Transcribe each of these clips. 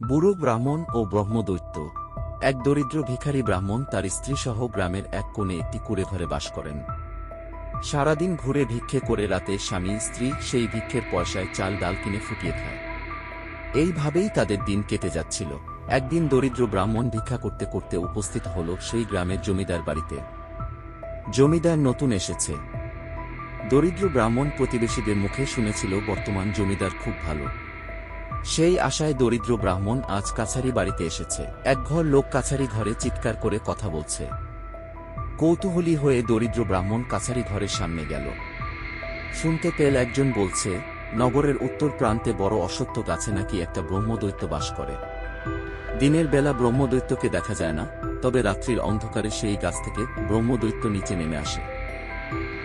বুড়ো ব্রাহ্মণ ও ব্রহ্মদৈত্য। এক দরিদ্র ভিখারি ব্রাহ্মণ তার স্ত্রীসহ গ্রামের এক কোণে একটি কুড়ে ঘরে বাস করেন। সারাদিন ঘুরে ভিক্ষে করে রাতে স্বামী, স্ত্রী সেই ভিক্ষের পয়সায় চাল, ডাল কিনে ফুটিয়ে খায়। এইভাবেই তাদের দিন কেটে যাচ্ছিল। একদিন দরিদ্র ব্রাহ্মণ ভিক্ষা করতে করতে উপস্থিত হল সেই গ্রামের জমিদার বাড়িতে। জমিদার নতুন এসেছে। দরিদ্র ব্রাহ্মণ প্রতিবেশীদের মুখে শুনেছিল, বর্তমান জমিদার খুব ভালো। সেই আশায় দরিদ্র ব্রাহ্মণ আজ কাছারি বাড়িতে এসেছে। এক ঘর লোক কাছারি ঘরে চিৎকার করে কথা বলছে। কৌতূহলী হয়ে দরিদ্র ব্রাহ্মণ কাছারি ঘরের সামনে গেল। শুনতে পেল একজন বলছে, নগরের উত্তর প্রান্তে বড় অসত্য গাছে নাকি একটা ব্রহ্মদৈত্য বাস করে। দিনের বেলা ব্রহ্মদৈত্যকে দেখা যায় না, তবে রাত্রির অন্ধকারে সেই গাছ থেকে ব্রহ্মদৈত্য নিচে নেমে আসে।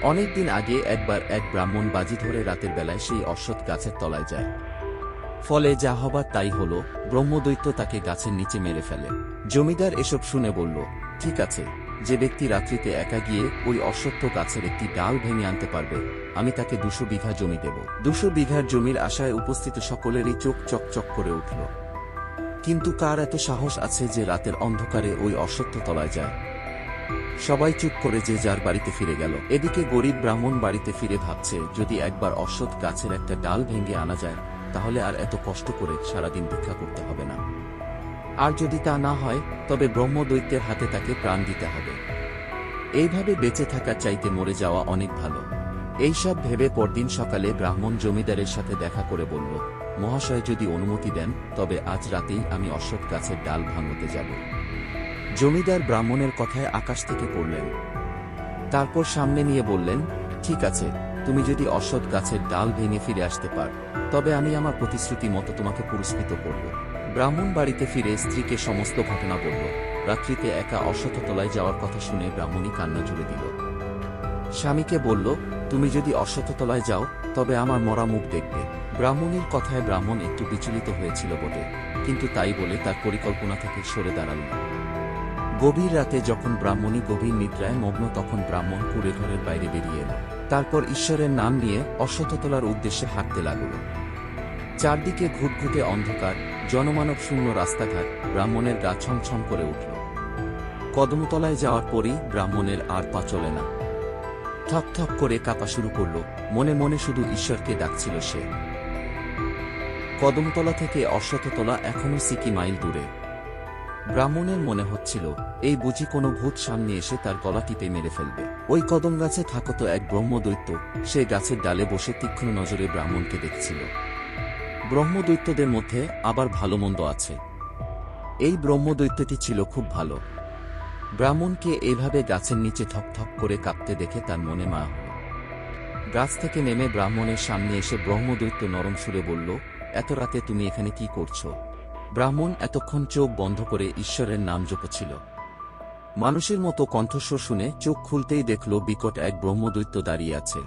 অনেকদিন আগে একবার এক ব্রাহ্মণ বাজি ধরে রাতের বেলায় সেই অশ্বৎ গাছের তলায় যায়। ফলে যা হবার তাই হল ব্রহ্মদৈত্য তাকে গাছের নিচে মেরে ফেলে। জমিদার এসব শুনে বলল, ঠিক আছে, যে ব্যক্তি রাত্রিতে একা গিয়ে ওই অশ্বত্থ গাছের একটি ডাল ভেঙে আনতে পারবে, আমি তাকে দুশো বিঘা জমি দেব। দুশো বিঘার জমির আশায় উপস্থিত সকলেরই চোখ চকচক করে উঠল। কিন্তু কার এত সাহস আছে যে রাতের অন্ধকারে ওই অশ্বত্থ তলায় যায়? সবাই চুপ করে যে যার বাড়িতে ফিরে গেল। এদিকে গরিব ব্রাহ্মণ বাড়িতে ফিরে ভাবছে, যদি একবার অশ্বত্থ গাছের একটা ডাল ভেঙে আনা যায় তাহলে আর এত কষ্ট করে সারাদিন ভিক্ষা করতে হবে না। আর যদি তা না হয়, তবে ব্রহ্মদৈত্যের হাতে তাকে প্রাণ দিতে হবে। এইভাবে বেঁচে থাকার চাইতে মরে যাওয়া অনেক ভালো। এইসব ভেবে পরদিন সকালে ব্রাহ্মণ জমিদারের সাথে দেখা করে বলল, মহাশয় যদি অনুমতি দেন, তবে আজ রাতেই আমি অশ্বত্থ গাছের ডাল ভাঙতে যাব। জমিদার ব্রাহ্মণের কথায় আকাশ থেকে পড়লেন। তারপর সামনে নিয়ে বললেন, ঠিক আছে তুমি যদি অশ্বত্থ গাছের ডাল ভেঙে ফিরে আসতে পার, তবে আমি আমার প্রতিশ্রুতি মতো তোমাকে পুরস্কৃত করব। ব্রাহ্মণ বাড়িতে ফিরে স্ত্রীকে সমস্ত ঘটনা বলল। রাত্রিতে একা অশ্বত্থতলায় যাওয়ার কথা শুনে ব্রাহ্মণী কান্না জুড়ে দিল। স্বামীকে বলল, তুমি যদি অশ্বত্থতলায় যাও, তবে আমার মরা মুখ দেখবে। ব্রাহ্মণীর কথায় ব্রাহ্মণ একটু বিচলিত হয়েছিল বটে, কিন্তু তাই বলে তার পরিকল্পনা থেকে সরে দাঁড়াল না। গভীর রাতে যখন ব্রাহ্মণী গভীর নিদ্রায় মগ্ন, তখন ব্রাহ্মণ কুড়ে ঘরের বাইরে বেরিয়ে এলো। তারপর ঈশ্বরের নাম নিয়ে অশ্বত্থতলার উদ্দেশ্যে হাঁটতে লাগল। চারদিকে ঘুটঘুটে অন্ধকার, জনমানব শূন্য রাস্তাঘাট ব্রাহ্মণের গা ছমছম করে উঠল। কদমতলায় যাওয়ার পরই ব্রাহ্মণের আর পা চলে না। থক থক করে কাঁপা শুরু করল, মনে মনে শুধু ঈশ্বরকে ডাকছিল সে। কদমতলা থেকে অশ্বত্থতলা এখনও সিকি মাইল দূরে। ব্রাহ্মণের মনে হচ্ছিল, এই বুঝি কোনো ভূত সামনে এসে তার গলা টিপে মেরে ফেলবে। ওই কদম গাছে থাকত এক ব্রহ্মদৈত্য, সে গাছের ডালে বসে তীক্ষ্ণ নজরে ব্রাহ্মণকে দেখছিল। ব্রহ্মদৈত্যদের মধ্যে আবার ভালো মন্দ আছে। এই ব্রহ্মদৈত্যটি ছিল খুব ভালো। ব্রাহ্মণকে এইভাবে গাছের নিচে থকথক করে কাঁপতে দেখে তার মনে মা হল। গাছ থেকে নেমে ব্রাহ্মণের সামনে এসে ব্রহ্মদৈত্য নরম সুরে বলল, এত রাতে তুমি এখানে কি করছ? ব্রাহ্মণ এতক্ষণ চোখ বন্ধ করে ঈশ্বরের নাম জপছিল। মানুষের মতো কণ্ঠস্বর শুনে চোখ খুলতেই দেখল বিকট এক ব্রহ্মদৈত্য দাঁড়িয়ে আছে।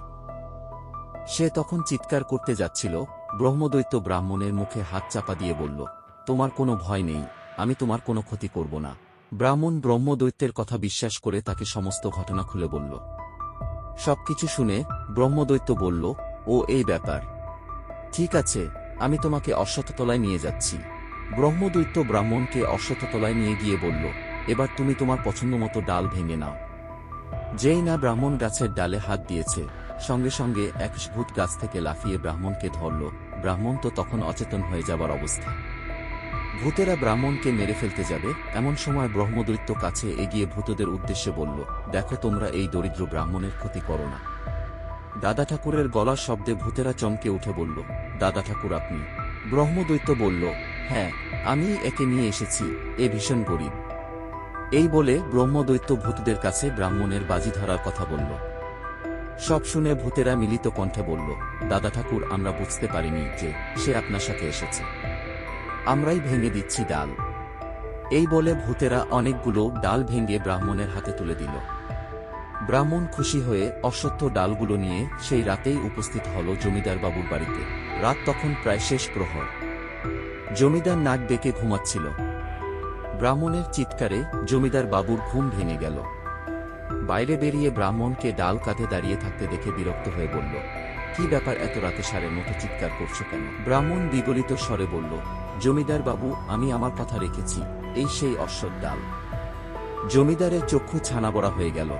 সে তখন চিৎকার করতে যাচ্ছিল, ব্রহ্মদৈত্য ব্রাহ্মণের মুখে হাত চাপা দিয়ে বলল, তোমার কোনো ভয় নেই, আমি তোমার কোনো ক্ষতি করব না। ব্রাহ্মণ ব্রহ্মদৈত্যের কথা বিশ্বাস করে তাকে সমস্ত ঘটনা খুলে বলল। সবকিছু শুনে ব্রহ্মদৈত্য বলল, ও, এই ব্যাপার। ঠিক আছে, আমি তোমাকে অশ্বত্থতলায় নিয়ে যাচ্ছি। ব্রহ্মদৈত্য ব্রাহ্মণকে অশ্বত্থতলায় নিয়ে গিয়ে বলল, এবার তুমি তোমার পছন্দমতো ডাল ভেঙে নাও। যেই না ব্রাহ্মণ গাছের ডালে হাত দিয়েছে। সঙ্গে সঙ্গে এক ভূত গাছ থেকে লাফিয়ে ব্রাহ্মণকে ধরল। ব্রাহ্মণ তো তখন অচেতন হয়ে যাবার অবস্থা। ভূতেরা ব্রাহ্মণকে মেরে ফেলতে যাবে, এমন সময় ব্রহ্মদৈত্য কাছে এগিয়ে ভূতদের উদ্দেশ্যে বলল, দেখো তোমরা এই দরিদ্র ব্রাহ্মণের ক্ষতি করো না। দাদা ঠাকুরের গলার শব্দে ভূতেরা চমকে উঠে বলল, দাদা ঠাকুর আপনি। ব্রহ্মদৈত্য বলল হ্যাঁ আমি একে নিয়ে এসেছি, এ ভীষণ গরিব। এই বলে ব্রহ্মদৈত্য ভূতদের কাছে ব্রাহ্মণের বাজি ধরার কথা বলল। সব শুনে ভূতেরা মিলিত কণ্ঠে বলল, দাদা ঠাকুর, আমরা বুঝতে পারিনি যে সে আপনার সাথে এসেছে। আমরাই ভেঙে দিচ্ছি ডাল। এই বলে ভূতেরা অনেকগুলো ডাল ভেঙে ব্রাহ্মণের হাতে তুলে দিল। ব্রাহ্মণ খুশি হয়ে অশ্বত্থ ডালগুলো নিয়ে সেই রাতেই উপস্থিত হল জমিদার বাবুর বাড়িতে। রাত তখন প্রায় শেষ প্রহর। জমিদার নাক ডেকে ঘুমাচ্ছিল। ব্রাহ্মণের চিৎকারে জমিদার বাবুর ঘুম ভেঙে গেল। বাইরে বেরিয়ে ব্রাহ্মণকে ডাল কাঁধে দাঁড়িয়ে থাকতে দেখে বিরক্ত হয়ে বলল, কি ব্যাপার এত রাতে সারের মতো চিৎকার করছ কেন? ব্রাহ্মণ বিগলিত স্বরে বলল, জমিদার বাবু, আমি আমার কথা রেখেছি, এই সেই অশ্বর ডাল। জমিদারের চক্ষু ছানাবড়া হয়ে গেল।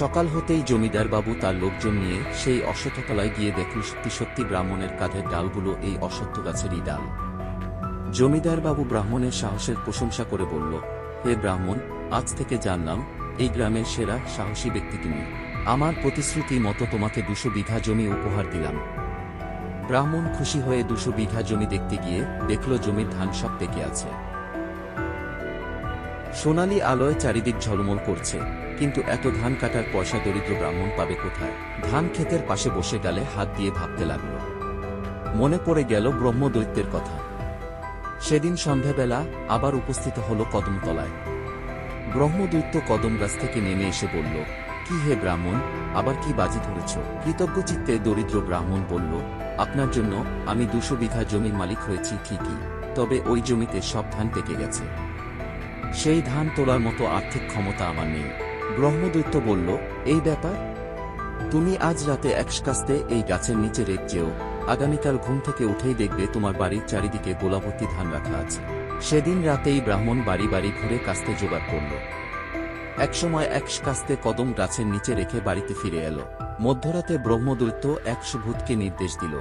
সকাল হতেই জমিদার বাবু তার লোকজন নিয়ে সেই অশ্বত্থতলায় গিয়ে দেখল সত্যি সত্যি ব্রাহ্মণের কাঁধের ডালগুলো এই অশ্বত্থ গাছেরই ডাল। জমিদার বাবু ব্রাহ্মণের সাহসের প্রশংসা করে বলল, হে ব্রাহ্মণ, আজ থেকে জানলাম এই গ্রামের সেরা সাহসী ব্যক্তি তুমি। আমার প্রতিশ্রুতি মতো তোমাকে দুশো বিঘা জমি উপহার দিলাম। ব্রাহ্মণ খুশি হয়ে দুশো বিঘা জমি দেখতে গিয়ে দেখল জমির ধান সব পেকে আছে। সোনালি আলোয় চারিদিক ঝলমল করছে, কিন্তু এত ধান কাটার পয়সা দরিদ্র ব্রাহ্মণ পাবে কোথায়? ধান ক্ষেতের পাশে বসে গেলে হাত দিয়ে ভাবতে লাগল। মনে পড়ে গেল ব্রহ্মদৈত্যের কথা। সেদিন সন্ধ্যাবেলা আবার উপস্থিত হল কদমতলায়। ব্রহ্মদৈত্য কদম গাছ থেকে নেমে এসে বলল, কি হে ব্রাহ্মণ? আবার কি বাজি ধরেছ? কৃতজ্ঞ চিত্তে দরিদ্র ব্রাহ্মণ বলল, আপনার জন্য আমি দুশো বিঘা জমির মালিক হয়েছি ঠিকই, তবে ওই জমিতে সব ধান পেকে গেছে। সেই ধান তোলার মতো আর্থিক ক্ষমতা আমার নেই। ব্রহ্মদৈত্য বলল, এই ব্যাপার? তুমি আজ রাতে একসকাস্তে এই গাছের নিচে রেখ যেও। আগামীকাল ঘুম থেকে উঠেই দেখবে তোমার বাড়ির চারিদিকে গোলাভর্তি ধান রাখা আছে। সেদিন রাতেই ব্রাহ্মণ বাড়ি বাড়ি ঘুরে কাস্তে জোগাড় করল। একসময় একশ কাস্তে কদম গাছের নিচে রেখে বাড়িতে ফিরে এলো। মধ্যরাতে ব্রহ্মদৈত্য একশো ভূতকে নির্দেশ দিল,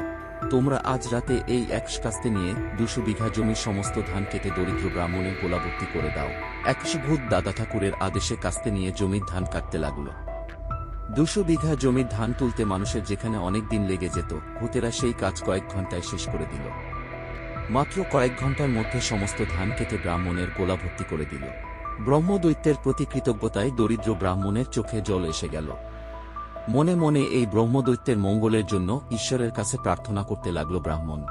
তোমরা আজ রাতে এই একশো কাস্তে নিয়ে দুশো বিঘা জমির সমস্ত ধান কেটে দরিদ্র ব্রাহ্মণের গোলাভর্তি করে দাও। একশো ভূত দাদা ঠাকুরের আদেশে কাস্তে নিয়ে জমির ধান কাটতে লাগল। দুশো বিঘা জমির ধান তুলতে মানুষের যেখানে অনেক দিন লেগে যেত, ভূতেরা সেই কাজ কয়েক ঘন্টায় শেষ করে দিল। মাত্র কয়েক ঘণ্টার মধ্যে সমস্ত ধান কেটে ব্রাহ্মণের গোলা ভর্তি করে দিল। ব্রহ্মদৈত্যের প্রতি কৃতজ্ঞতায় দরিদ্র ব্রাহ্মণের চোখে জল এসে গেল। মনে মনে এই ব্রহ্মদৈত্যের মঙ্গলের জন্য ঈশ্বরের কাছে প্রার্থনা করতে লাগল ব্রাহ্মণ।